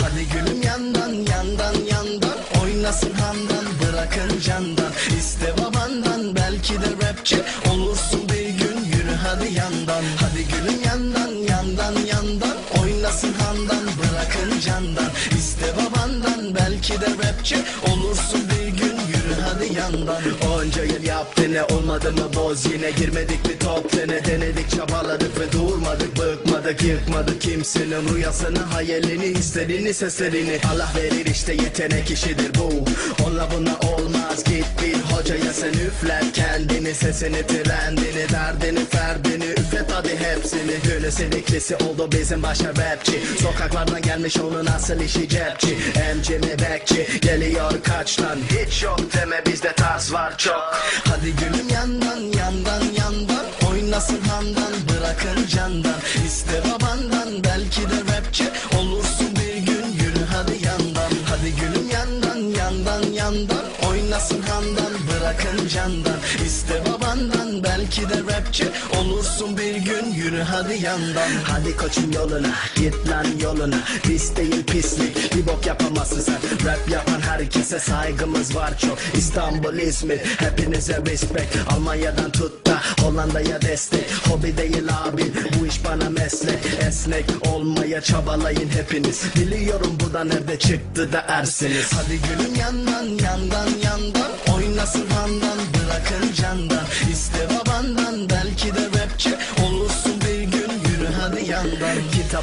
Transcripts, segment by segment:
Hadi gülüm yandan yandan yandan. Oynasın handan bırakın candan. İste babandan belki de rapçi Olursun bir gün. Yürü hadi yandan. Hadi gülüm yandan yandan yandan. Oynasın handan bırakın candan. İste babandan belki de rapçi Olursun bir hadi yandan Onca yıl yaptı ne olmadı mı boz? Yine Girmedik bir top tene denedik çabaladık ve durmadık Bıkmadık yıkmadık kimsenin rüyasını hayalini istediğini seslerini. Allah verir işte yetenek işidir bu. Onunla buna olmaz git bir hocaya sen üfler kendini Sesini trendini derdini ferdini. Üflet hadi hepsini. Gönül sediklisi oldu bizim başa rapçi. Sokaklardan gelmiş onun asıl işi cepçi? MC mi bekçi? Geliyor kaçtan? Hiç yok deme bizde tarz var çok. Hadi gülüm yandan yandan yandan. Oynasın handan bırakın candan. İste babandan bırakın candan İste babandan. Belki de rapçi Olursun bir gün. Yürü hadi yandan. Hadi koçum yoluna git lan yoluna. Pis değil pislik bir bok yapamazsın sen. Rap yapan herkese saygımız var çok. İstanbul İzmir hepinize respect. Almanya'dan tut da Hollanda'ya destek. Hobi değil abi bu iş bana meslek. Esnek olmaya çabalayın hepiniz. Biliyorum bu da nerede çıktı da ersiniz. Hadi gülüm yandan yandan yandan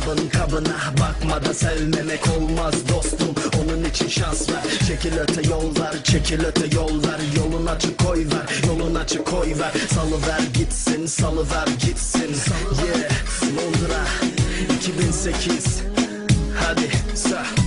Kitabın kabına bakma da sevmemek olmaz dostum. Onun için şans ver. Çekil öte yollar çekil öte yollar Yolun açık koy ver. Yolun açık koy ver. Salıver gitsin salıver gitsin. Yeah Londra 2008 Hadi sa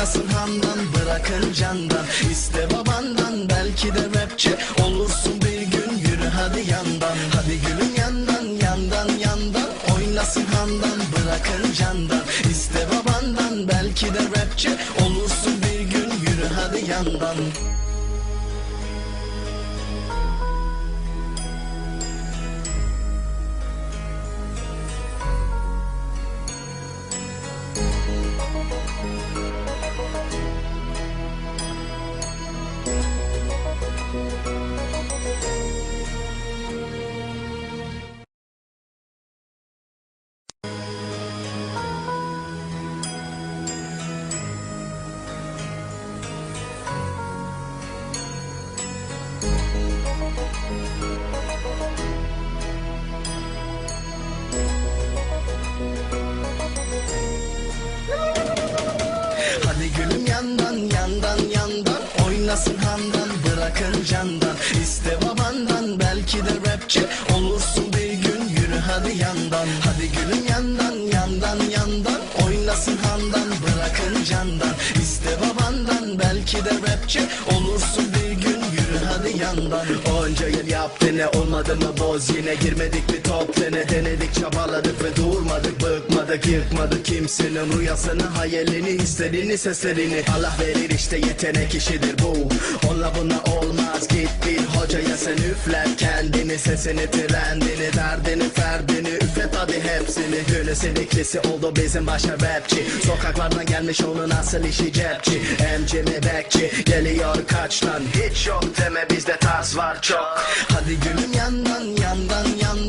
Oynasın handan bırakın candan. İste babandan belki de rapçi Olursun bir gün. Yürü hadi yandan Hadi gülüm yandan yandan yandan. Oynasın handan bırakın candan. İste babandan belki de rapçi Olursun bir gün. Yürü hadi yandan yandan yandan Oynasın handan bırakın candan. İste babandan belki de rapçi Olursun bir gün yürü hadi yandan. Hadi gülüm yandan yandan yandan Oynasın handan bırakın candan. İste babandan belki de rapçi Olursun bir gün yürü hadi yandan. Onca yıl yaptı ne olmadı mı boz? Yine Girmedik bir top tene denedik çabaladık ve durmadık Bıkmadık yıkmadık kimsenin rüyasını hayalini istediğini seslerini. Allah verir işte yetenek işidir bu. Onunla buna olmaz git bir hocaya sen üfler kendini Sesini trendini derdini ferdini. Üflet hadi hepsini. Gönül sediklisi oldu bizim başa rapçi. Sokaklardan gelmiş onun asıl işi cepçi. MC mi bekçi? Geliyor kaçtan? Hiç yok deme bizde tarz var çok. Hadi gülüm yandan yandan yandan